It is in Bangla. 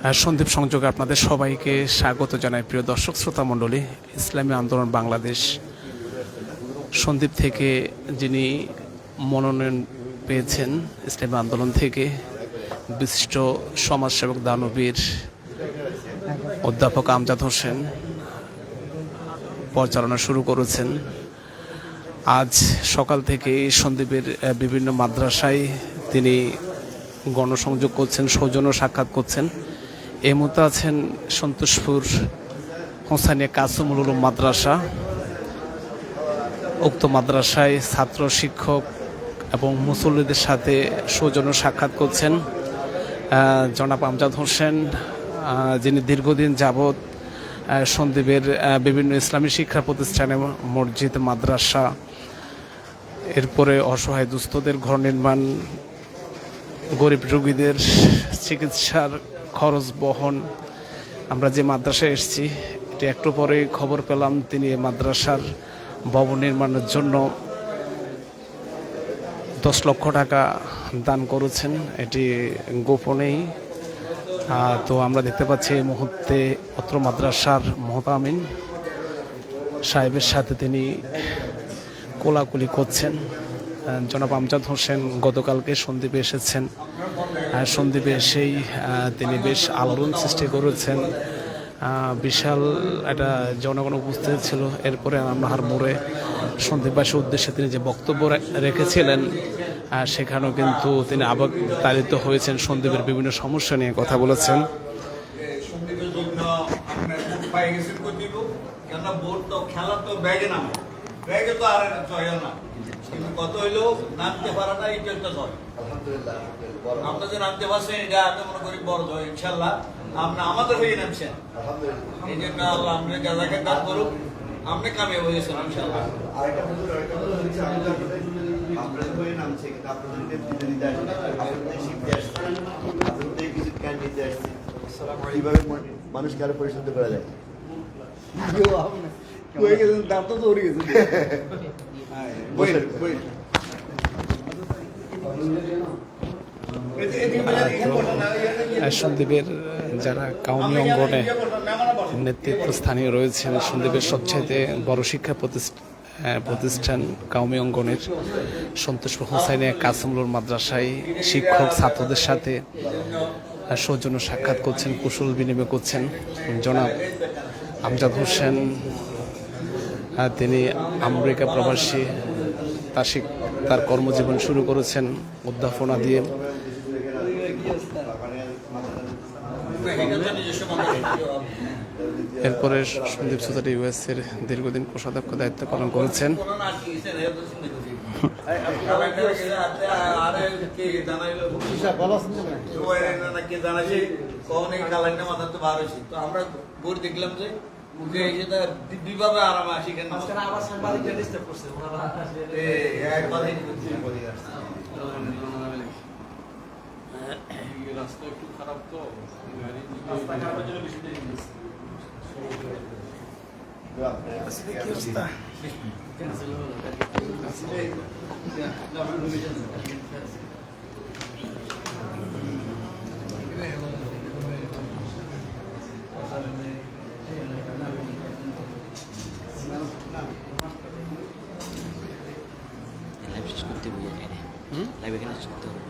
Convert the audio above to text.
সন্দীপ সংযোগে আপনাদের সবাইকে স্বাগত জানাই। প্রিয় দর্শক, শ্রোতা মণ্ডলী, ইসলামী আন্দোলন বাংলাদেশ। সন্দীপ থেকে যিনি মনোনয়ন পেয়েছেন ইসলামী আন্দোলন থেকে, বিশিষ্ট সমাজসেবক দানবীর অধ্যাপক আমজাদ হোসেন পরিচালনা শুরু করেছেন। আজ সকাল থেকে সন্দীপের বিভিন্ন মাদ্রাসায় তিনি গণসংযোগ করছেন, সৌজন্য সাক্ষাৎ করছেন। এই মুহূর্তে আছেন সন্তোষপুর হোসানিয়া কাসুমুল মাদ্রাসা, উক্ত মাদ্রাসায় ছাত্র, শিক্ষক এবং মুসল্লিদের সাথে সৌজন্য সাক্ষাৎ করছেন জনাব আমজাদ হোসেন যিনি দীর্ঘদিন যাবৎ সন্দীপের বিভিন্ন ইসলামী শিক্ষা প্রতিষ্ঠানে মসজিদ, মাদ্রাসা, এরপরে অসহায় দুস্থদের ঘর নির্মাণ, গরিব রোগীদের চিকিৎসার খরচ বহন। আমরা যে মাদ্রাসায় এসেছি, এটি একটু পরে খবর পেলাম তিনি মাদ্রাসার ভবন নির্মাণের জন্য দশ লক্ষ টাকা দান করেছেন। এটি গোপনেই। তো আমরা দেখতে পাচ্ছি এই মুহূর্তে অত্র মাদ্রাসার মহতামিন সাহেবের সাথে তিনি কোলাকুলি করছেন। জনাব আমজাদ হোসেন গতকালকে সন্দীপে এসেছেন। সন্দীপে এসেই তিনি বেশ আলোড়ন সৃষ্টি করেছেন। বিশাল একটা জনগণ উপস্থিত ছিল। এরপরে রান্নাহার মোড়ে সন্দীপবাসীর উদ্দেশ্যে তিনি যে বক্তব্য রেখেছিলেন সেখানেও কিন্তু তিনি আবেগ তাড়িত হয়েছেন। সন্দীপের বিভিন্ন সমস্যা নিয়ে কথা বলেছেন। খেলা তো ব্যাগে নামে। ব্যাগে তো আর না। কত হইল? নামতে পারা না এটা একটা জয় আমরা যে নামতে পারছেন এটা আমি মনে করি বড় জয় ইনশাল্লাহ আপনি আমাদের হয়ে নামছেন। এই জন্য আল্লাহ আপনি গাজাকে দান করুক। আপনি কামিয়ে হয়েছেন ইনশাল্লাহ আরেকটা হুজুর, আরেকটা হুজুর হচ্ছে আমাদের আপনাদের হয়ে নামছে, কিন্তু দিতে দিতে আসছে। আপনাদের শিখতে আসছে। আপনাদের কিছু জ্ঞান নিতে আসছে। মানুষকে আরও পরিশুদ্ধ করা যায়? হয়ে গেছেন দাম তো গেছে। আর সন্দীপের যারা কাউমি অঙ্গনে নেতৃত্ব স্থানীয় রয়েছেন সন্দীপের সবচাইতে বড় শিক্ষা প্রতিষ্ঠা- প্রতিষ্ঠান কাউমি অঙ্গনের সন্তোষপুর হোসাইনে কাসমুলুর মাদ্রাসায় শিক্ষক ছাত্রদের সাথে সৌজন্য সাক্ষাৎ করছেন, কুশল বিনিময় করছেন। জনাব আমজাদ হোসেন তিনি আমেরিকা প্রবাসী, তার তার কর্মজীবন শুরু করেছেন উদ্যাপনা দিয়ে। এরপরে সন্দীপ সুতারি ইউএস এর দীর্ঘদিন কোষাধ্যক্ষ দায়িত্ব পালন করেছেন। আমরা দেখলাম যে রাস্তা একটু খারাপ তো গাড়ি করতে বোঝা যায় না লাইভ এখানে শিখতে হবে।